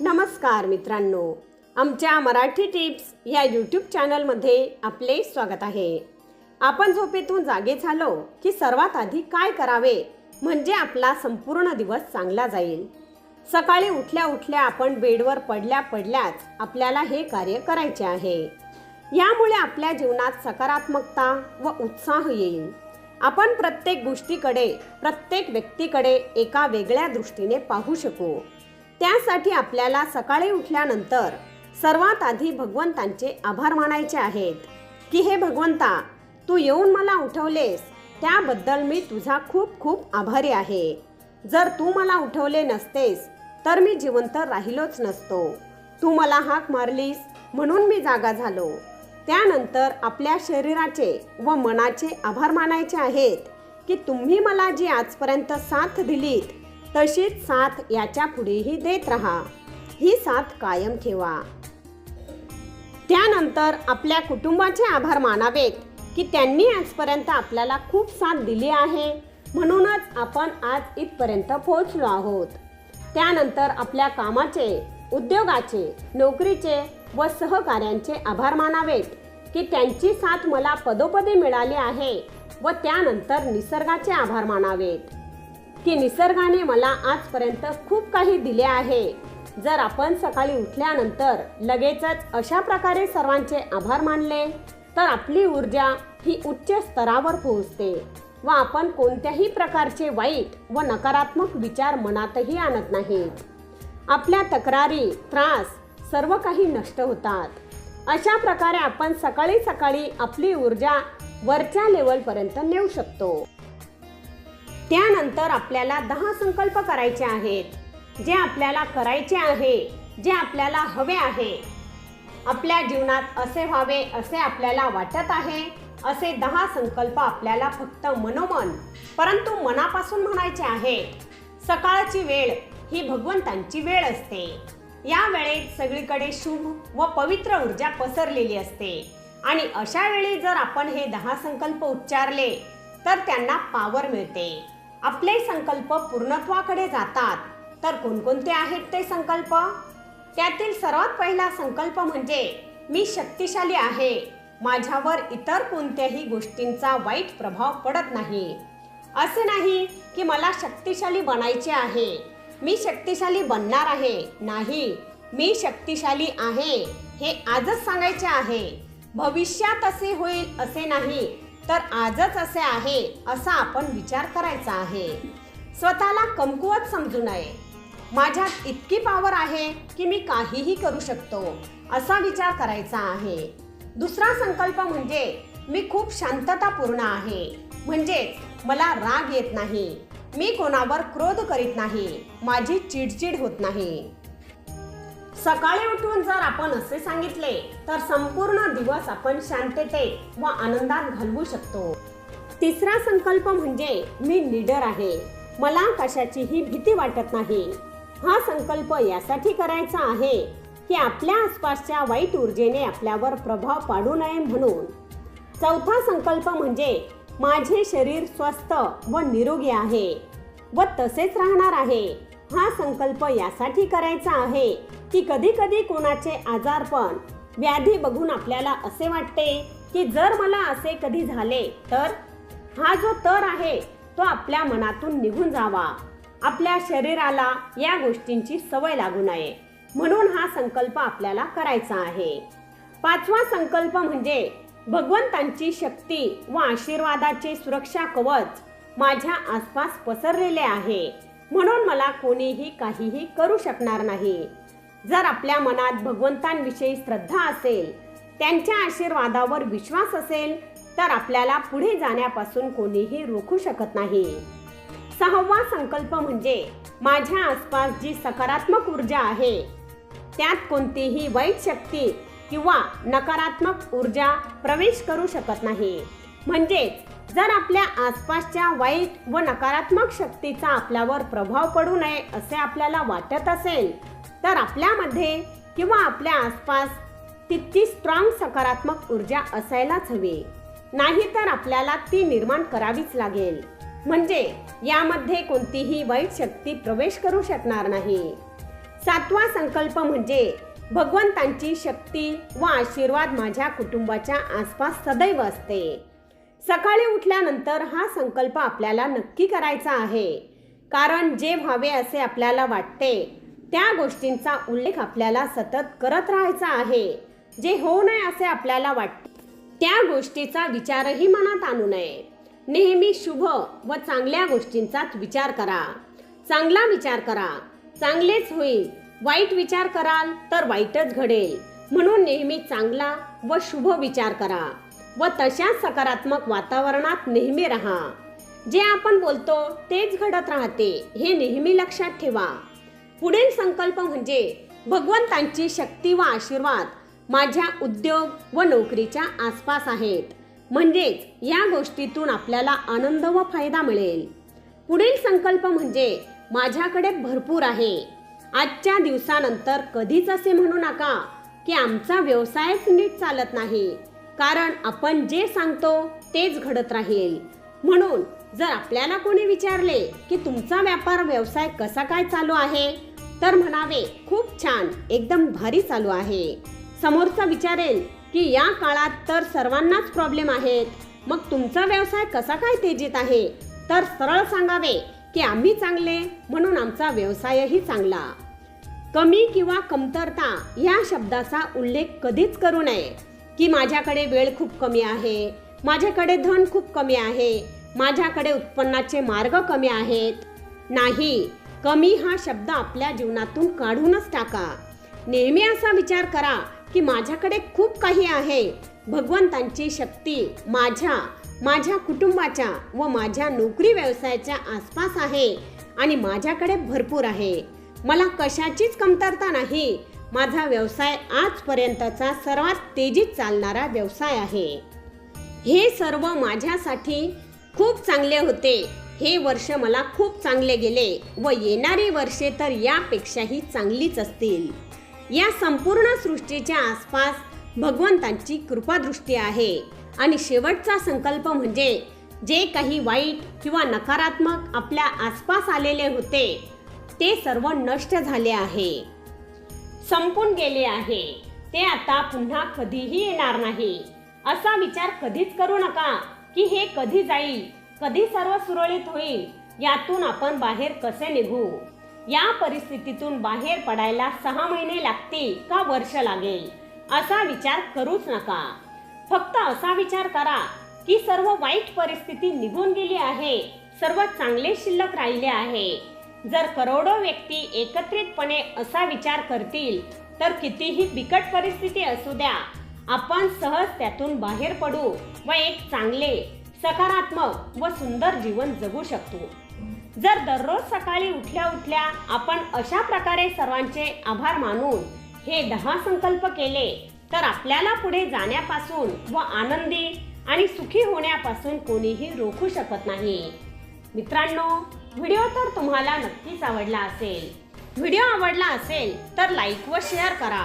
नमस्कार मित्रांनो. आमच्या मराठी टिप्स या यूट्यूब चॅनलमध्ये आपले स्वागत आहे. आपण झोपेतून जागे झालो की सर्वात आधी काय करावे म्हणजे आपला संपूर्ण दिवस चांगला जाईल. सकाळी उठल्या उठल्या आपण बेडवर पडल्या पडल्याच आपल्याला हे कार्य करायचे आहे. यामुळे आपल्या जीवनात सकारात्मकता व उत्साह येईल. आपण प्रत्येक गोष्टीकडे प्रत्येक व्यक्तीकडे एका वेगळ्या दृष्टीने पाहू शकू. त्यासाठी आपल्याला सकाळी उठल्यानंतर सर्वात आधी भगवंतांचे आभार मानायचे आहेत. की हे भगवंता तू येऊन मला उठवलेस त्याबद्दल मी तुझा खूप खूप आभारी आहे. जर तू मला उठवले नसतेस तर मी जिवंत राहिलोच नसतो. तू मला हाक मारलीस म्हणून मी जागा झालो. त्यानंतर आपल्या शरीराचे व मनाचे आभार मानायचे आहेत की तुम्ही मला जी आजपर्यंत साथ दिलीत तशीच साथ याच्या पुढेही देत राहा. ही साथ कायम ठेवा. त्यानंतर आपल्या कुटुंबाचे आभार मानावेत की त्यांनी आजपर्यंत आपल्याला खूप साथ दिली आहे. म्हणूनच आपण आज इथपर्यंत पोहोचलो आहोत. त्यानंतर आपल्या कामाचे उद्योगाचे नोकरीचे व सहकार्यांचे आभार मानावेत की त्यांची साथ मला पदोपदी मिळाली आहे व त्यानंतर निसर्गाचे आभार मानावेत. की निसर्गाने मला आजपर्यंत खूप काही दिले आहे. जर आपण सकाळी उठल्यानंतर लगेचच अशा प्रकारे सर्वांचे आभार मानले तर आपली ऊर्जा ही उच्च स्तरावर पोहोचते व आपण कोणत्याही प्रकारचे वाईट व नकारात्मक विचार मनातही आणत नाहीत. आपल्या तक्रारी त्रास सर्व काही नष्ट होतात. अशा प्रकारे आपण सकाळी सकाळी आपली ऊर्जा वरच्या लेवलपर्यंत नेऊ शकतो. त्यानंतर आपल्याला दहा संकल्प करायचे आहेत. जे आपल्याला करायचे आहे जे आपल्याला हवे आहे. आपल्या जीवनात असे व्हावे असे आपल्याला वाटत आहे असे दहा संकल्प आपल्याला फक्त मनोमन परंतु मनापासून म्हणायचे आहेत सकाळची वेळ ही भगवंतांची वेळ असते. या वेळेत सगळीकडे शुभ व पवित्र ऊर्जा पसरलेली असते. आणि अशा वेळी जर आपण हे दहा संकल्प उच्चारले तर त्यांना पावर मिळते. आपले संकल्प पूर्णत्वाकडे जातात. तर कोणकोणते आहेत ते संकल्प? त्यातील सर्वात पहिला संकल्प म्हणजे मी शक्तिशाली आहे. माझ्यावर इतर कोणत्याही गोष्टींचा वाईट प्रभाव पडत नाही. असे नाही की मला शक्तिशाली बनायचे आहे. मी शक्तिशाली बनणार आहे. नाही मी शक्तिशाली आहे हे आजच सांगायचे आहे. भविष्यात असे होईल असे नाही. तर आजच असे आहे असा आपण विचार करायचा आहे. स्वतःला कमकुवत समजू नये. माझ्यात इतकी पावर आहे की मी काहीही करू शकतो असा विचार करायचा आहे. दुसरा संकल्प म्हणजे मी खूप शांततापूर्ण आहे. म्हणजेच मला राग येत नाही. मी कोणावर क्रोध करीत नाही. माझी चिडचिड होत नाही. सकाळी उठून जर आपण असे सांगितले तर संपूर्ण दिवस आपण शांततेत व आनंदात घालवू शकतो. तिसरा संकल्प म्हणजे मी लीडर आहे. मला कशाचीही भीती वाटत नाही. हा संकल्प यासाठी करायचा आहे की आपल्या आसपासच्या वाईट ऊर्जेने आपल्यावर प्रभाव पाडू नये म्हणून. चौथा संकल्प म्हणजे माझे शरीर स्वस्थ व निरोगी आहे व तसेच राहणार आहे. हा संकल्प यासाठी करायचा आहे की कधी कधी कोणाचे आजारपण व्याधी बघून आपल्याला असे वाटते की जर मला असे कधी झाले तर हा जो तर आहे तो आपल्या मनातून निघून जावा. आपल्या शरीराला या गोष्टींची सवय लागू नये. म्हणून हा संकल्प आपल्याला करायचा आहे. पाचवा संकल्प म्हणजे भगवंतांची शक्ती व आशीर्वादाचे सुरक्षा कवच माझ्या आसपास पसरलेले आहे. म्हणून मला कोणीही काहीही करू शकणार नाही. जर आपल्या मनात भगवंतांविषयी श्रद्धा असेल त्यांच्या आशीर्वादावर विश्वास असेल तर आपल्याला पुढे जाण्यापासून कोणीही रोखू शकत नाही. सहावा संकल्प म्हणजे माझ्या आसपास जी सकारात्मक ऊर्जा आहे त्यात कोणतीही वाईट शक्ती किंवा नकारात्मक ऊर्जा प्रवेश करू शकत नाही. म्हणजेच जर आपल्या आसपासच्या वाईट व नकारात्मक शक्तीचा आपल्यावर प्रभाव पडू नये असे आपल्याला वाटत असेल तर आपल्यामध्ये किंवा आपल्या आसपास तितकी स्ट्रॉंग सकारात्मक ऊर्जा असायलाच हवी. नाहीतर आपल्याला ती निर्माण करावीच लागेल. म्हणजे यामध्ये कोणतीही वाईट शक्ती प्रवेश करू शकणार नाही. सातवा संकल्प म्हणजे भगवंतांची शक्ती व आशीर्वाद माझ्या कुटुंबाच्या आसपास सदैव असते. सकाळी उठल्यानंतर हा संकल्प आपल्याला नक्की करायचा आहे. कारण जे व्हावे असे आपल्याला वाटते त्या गोष्टींचा उल्लेख आपल्याला सतत करत राहायचा आहे. जे होऊ नये असे आपल्याला वाटते. त्या गोष्टीचा विचारही मनात आणू नये. नेहमी शुभ व चांगल्या गोष्टींचाच विचार करा. चांगला विचार करा. चांगलेच होईल. वाईट विचार कराल तर वाईटच घडेल. म्हणून नेहमी चांगला व शुभ विचार करा व तशाच सकारात्मक वातावरणात नेहमी राहा. जे आपण बोलतो तेच घडत राहते हे नेहमी लक्षात ठेवा. पुढील संकल्प म्हणजे भगवंतांची शक्ती व आशीर्वाद माझ्या उद्योग व नोकरीच्या आसपास आहेत. म्हणजेच या गोष्टीतून आपल्याला आनंद व फायदा मिळेल. पुढील संकल्प म्हणजे माझ्याकडे भरपूर आहे. आजच्या दिवसानंतर कधीच असे म्हणू नका की आमचा व्यवसायच नीट चालत नाही. कारण आपण जे सांगतो तेच घडत राहील. म्हणून जर आपल्याला कोणी विचारले की तुमचा व्यापार व्यवसाय कसा काय चालू आहे तर म्हणावे खूप छान एकदम भारी चालू आहे. समोरचा विचारेल की या काळात तर सर्वांनाच प्रॉब्लेम आहेत. मग तुमचा व्यवसाय कसा काय तेजीत आहे? तर सरळ सांगावे की आम्ही चांगले म्हणून आमचा व्यवसायही चांगला. कमी किंवा कमतरता या शब्दाचा उल्लेख कधीच करू नये की माझ्याकडे वेळ खूप कमी आहे माझ्याकडे धन खूप कमी आहे माझ्याकडे उत्पन्नाचे मार्ग कमी आहेत. नाही कमी हा शब्द आपल्या जीवनातून काढूनच टाका. नेहमी असा विचार करा की माझ्याकडे खूप काही आहे. भगवंतांची शक्ती माझ्या माझ्या कुटुंबाच्या व माझ्या नोकरी व्यवसायाच्या आसपास आहे आणि माझ्याकडे भरपूर आहे. मला कशाचीच कमतरता नाही. माझा व्यवसाय आजपर्यंतचा सर्वात तेजीत चालणारा व्यवसाय आहे. हे सर्व माझ्यासाठी खूप चांगले होते. हे वर्ष मला खूप चांगले गेले व येणारी वर्षे तर यापेक्षाही चांगलीच असतील. या संपूर्ण सृष्टीच्या आसपास भगवंतांची कृपादृष्टी आहे. आणि शेवटचा संकल्प म्हणजे जे काही वाईट किंवा नकारात्मक आपल्या आसपास आलेले होते ते सर्व नष्ट झाले आहे. संपून गेले आहे. ते आता पुन्हा कधीही येणार नाही. असा विचार कधीच करू नका. की हे कधी जाईल कधी सर्व सुरळीत होईल यातून आपण बाहेर कसे निघू? या परिस्थितीतून बाहेर पडायला सहा महिने लागतील का वर्ष लागेल? असा विचार करूच नका. फक्त असा विचार करा की सर्व वाईट परिस्थिती निघून गेली आहे सर्व चांगले शिल्लक राहिले आहे. जर करोडो व्यक्ती एकत्रितपणे असा विचार करतील तर कितीही बिकट परिस्थिती असू द्या आपण सहज त्यातून बाहेर पडू व एक चांगले सकारात्मक व सुंदर जीवन जगू शकतो. जर दररोज सकाळी उठल्या उठल्या आपण अशा प्रकारे सर्वांचे आभार मानून हे दहा संकल्प केले तर आपल्याला पुढे जाण्यापासून व आनंदी आणि सुखी होण्यापासून कोणीही रोखू शकत नाही. मित्रांनो व्हिडिओ तर तुम्हाला नक्कीच आवडला असेल. व्हिडिओ आवडला असेल तर लाईक व शेअर करा.